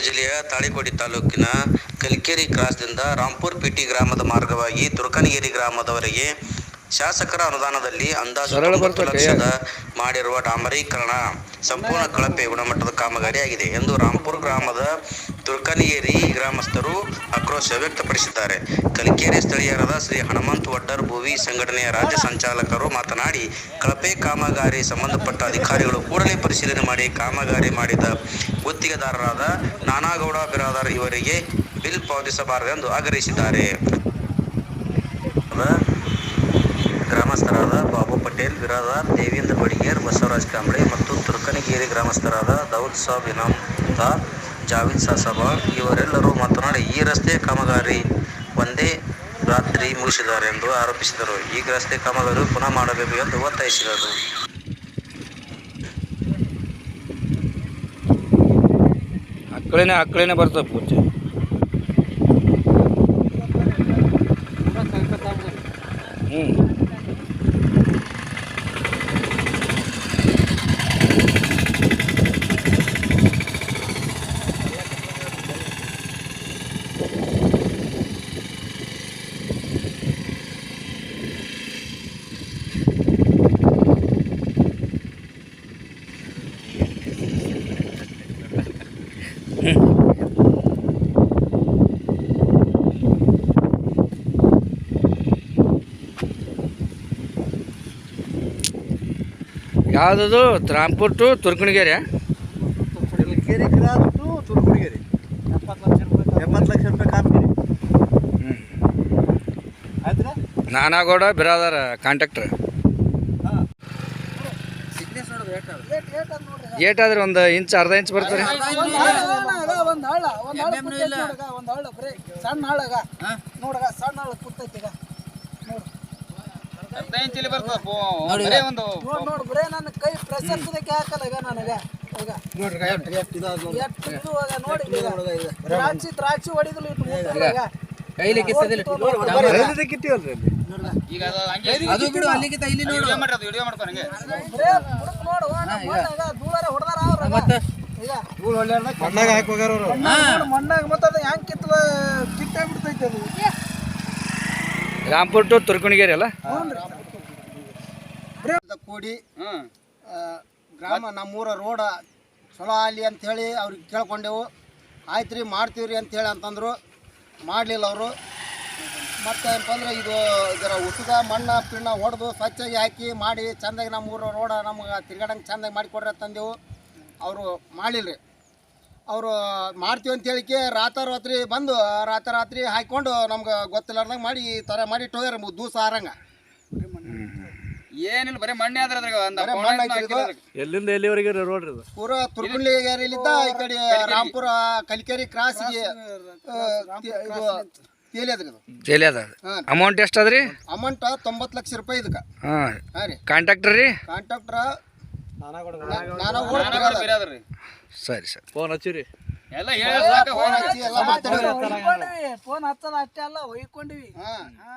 ಜಿಲ್ಲೆಯ ತಾಳಿಕೋಡಿ ತಾಲೂಕಿನ ಕಲ್ಕೇರಿ ಕ್ರಾಸ್ದಿಂದ ರಾಂಪುರ್ ಪಿಟಿ ಗ್ರಾಮದ ಮಾರ್ಗವಾಗಿ ತುರ್ಕನಗಿರಿ ಗ್ರಾಮದವರೆಗೆ ಶಾಸಕರ ಅನುದಾನದಲ್ಲಿ ಅಂದಾಜು ತೊಂಬತ್ತು. ಲಕ್ಷದ ಮಾಡಿರುವ ಡಾಮರೀಕರಣ ಸಂಪೂರ್ಣ ಕಳಪೆ ಗುಣಮಟ್ಟದ ಕಾಮಗಾರಿಯಾಗಿದೆ ಎಂದು ರಾಂಪುರ್ ಗ್ರಾಮದ ತುರ್ಕನಗಿರಿ ಗ್ರಾಮಸ್ಥರು ಆಕ್ರೋಶ ವ್ಯಕ್ತಪಡಿಸಿದ್ದಾರೆ ಕಲ್ಕೇರಿ ಸ್ಥಳೀಯರಾದ ಶ್ರೀ ಹನುಮಂತ್ ಭುವಿ ಸಂಘಟನೆಯ ರಾಜ್ಯ ಸಂಚಾಲಕರು ಮಾತನಾಡಿ, ಕಳಪೆ ಕಾಮಗಾರಿ ಸಂಬಂಧಪಟ್ಟ ಅಧಿಕಾರಿಗಳು ಕೂಡಲೇ ಪರಿಶೀಲನೆ ಮಾಡಿ ಕಾಮಗಾರಿ ಮಾಡಿದ ಗುತ್ತಿಗೆದಾರರಾದ ನಾನಾಗೌಡ ಬಿರಾದರ್ ಇವರಿಗೆ ಬಿಲ್ ಪಾವತಿಸಬಾರದೆಂದು ಆಗ್ರಹಿಸಿದ್ದಾರೆ. ಗ್ರಾಮಸ್ಥರಾದ ಬಾಬು ಪಟೇಲ್, ಬಿರಾದಾರ್, ದೇವೇಂದ್ರ ಬಡಿಗೇರ್, ಬಸವರಾಜ್ ಕಾಂಬಳೆ ಮತ್ತು ತುರ್ಕನಗೇರಿ ಗ್ರಾಮಸ್ಥರಾದ ದೌದ್ ಸಾಬ್ ಇನಾಮ್ದಾರ್ ಜಾವೀದ್ ಸಾಸಬ ಇವರೆಲ್ಲರೂ ಮಾತನಾಡಿ, ಈ ರಸ್ತೆ ಕಾಮಗಾರಿ ಒಂದೇ ರಾತ್ರಿ ಮುಗಿಸಿದ್ದಾರೆ ಎಂದು ಆರೋಪಿಸಿದರು. ಈ ರಸ್ತೆ ಕಾಮಗಾರಿ ಪುನಃ ಮಾಡಬೇಕು ಎಂದು ಒತ್ತಾಯಿಸಿದರು. ಅಕ್ಕಳೇನೆ ಅಕ್ಕಳೇನೆ ಬರ್ತದೆ ಪೂಜೆ. ಯಾವುದದು? ರಾಮ್ಪುರ್ ಟು ತುರ್ಕಣಗೆರೆ? ಕೆರೆ ಟು ಎಪ್ಪತ್ತು ಲಕ್ಷ ರೂಪಾಯಿ ಎಪ್ಪತ್ತು ಲಕ್ಷ ರೂಪಾಯಿ ಕಾಮಗಾರಿ ಹ್ಞೂ ಆಯ್ತಾ ನಾನಾಗೌಡ ಬಿರಾದಾರ ಕಾಂಟ್ಯಾಕ್ಟ್ರ್ ಸಿಗ್ನೆಸ್ ಆದ್ರೆ. ಒಂದ್ ಇಂಚ್ ಅರ್ಧ ಇಂಚ್ ಬರ್ತಾರೆ? ಒಂದು ಹಳ್ಳ ಒಂದು ಹಳ್ಳ ಕುತ್ತೈತಿ ನೋಡಗ ಒಂದ್ ಹಳ್ಳ ಬರೀ ಸಣ್ಣ ಹಳ್ಳಗ ನೋಡಗ ಸಣ್ಣ ಹಳ್ಳ ನೋಡ್. ನೋಡ್ ಬರೇ ನನ್ನ ಕೈ ಇದಕ್ಕೆ ಹಾಕಲ್ಲ ಈಗ ನನಗೆ. ಈಗ ನೋಡಿ ಇದು ಅದ ನೋಡಿ ಈಗ. ದ್ರಾಕ್ಷಿ ದ್ರಾಕ್ಷಿ ಹೊಡಿದ್ರು ಇಟ್ಟು ಮುಟ್ಟಿಲ್ಲ ಈಗ. ಕೈಲಿ ಕಿತ್ತದಿಲ್ಲ ಕೈಲಿ ಕಿತ್ತೀವಲ್ರಿ ಅಲ್ಲಿ ಅದು ಬಿಡು ಅಲ್ಲಿಗೆ ಇಲ್ಲಿ ನೋಡು. ನೋಡು ನಮ್ಮ ಮಣ್ಣಾಗ ಹಾಕಿ ಹೋಗ್ಯಾರ ಅವ್ರು ಮಣ್ಣಾಗ ಮತ್ತೆ ಅದು ಹೆಂಗ್ ಕಿತ್ತದ ಕಿತ್ತಾಗ್ಬಿಡ್ತೈತಿ ಅದು. ರಾಂಪುರ್ ಟು ತುರ್ಕುಣಿಗೇರಿ ಅಲ್ಲ? ಕೋಡಿ ಗ್ರಾಮ ನಮ್ಮೂರ ರೋಡ ಚಲೋ ಆಗಲಿ ಹೇಳಿ ಅವ್ರಿಗೆ ಕೇಳ್ಕೊಂಡೆವು. ಆಯ್ತು ರೀ ಮಾಡ್ತೀವ್ರಿ ರೀ ಅಂಥೇಳಿ ಅಂತಂದರು. ಮಾಡಲಿಲ್ಲ ಅವರು. ಮತ್ತು ಏನಪ್ಪ ಅಂದ್ರೆ ಇದು ಇದರ ಉಸುಗ ಮಣ್ಣ ಪಿಣ್ಣ ಹೊಡೆದು ಸ್ವಚ್ಛಾಗಿ ಹಾಕಿ ಮಾಡಿ ಚಂದಾಗಿ ನಮ್ಮ ಊರು ರೋಡ ನಮ್ಗೆ ತಿರ್ಗಾಡಂಗೆ ಮಾಡಿ ಮಾಡಿಕೊಡ್ರಿ ತಂದೆವು ಅವರು ಮಾಡಿಲ್ರಿ. ರೀ ಅವರು ಮಾಡ್ತೀವಿ ಅಂತ ಹೇಳಿಕೆ ರಾತ್ರಿ ಬಂದು ರಾತ್ರಿ ಹಾಕ್ಕೊಂಡು ನಮ್ಗೆ ಗೊತ್ತಿಲ್ಲಾರ್ದಂಗೆ ಮಾಡಿ ಈ ಥರ ಮಾಡಿ ಇಟ್ಟೋಗ್ಯಾರ ದೂಸ ಆರಂಗ. ಏನಿಲ್ಲ ಬರೀ ಮಣ್ಣೆ ಆದ್ರೆ. ಎಲ್ಲಿಂದ ಎಲ್ಲಿವರೆಗೆ ರೋಡ್ ಇದು ಪೂರ ತುರ್ಕುಂಡ್ಲಿ ಏರಿಯಲಿದ್ದ ಈ ಕಡೆ ರಾಮ್ಪುರ ಕಲಿಕೇರಿ ಕ್ರಾಸ್ಗೆ ಇದು ಅದ. ಹಾಂ ಅಮೌಂಟ್ ಎಷ್ಟು ಅದ್ರಿ? ಅಮೌಂಟ್ ತೊಂಬತ್ತು ಲಕ್ಷ ರೂಪಾಯಿ ಇದಕ್ಕೆ. ಹಾಂ. ಹಾಂ ರೀ. ಕಾಂಟ್ರಾಕ್ಟರ್ ರೀ? ಕಾಂಟ್ರಾಕ್ಟ್ರ. ಸರಿ ಸರಿ. ಫೋನ್ ಹಚ್ಚಿರಿ. ಎಲ್ಲ ಹೇಳಿ ಸಾಕ ಹೋಗಿ ಎಲ್ಲ ಫೋನ್ ಹಚ್ಚಲ್ಲ ಅಷ್ಟೇ ಅಲ್ಲ ಒಯ್ಕೊಂಡಿವಿ ಹಾಂ. ಹಾ.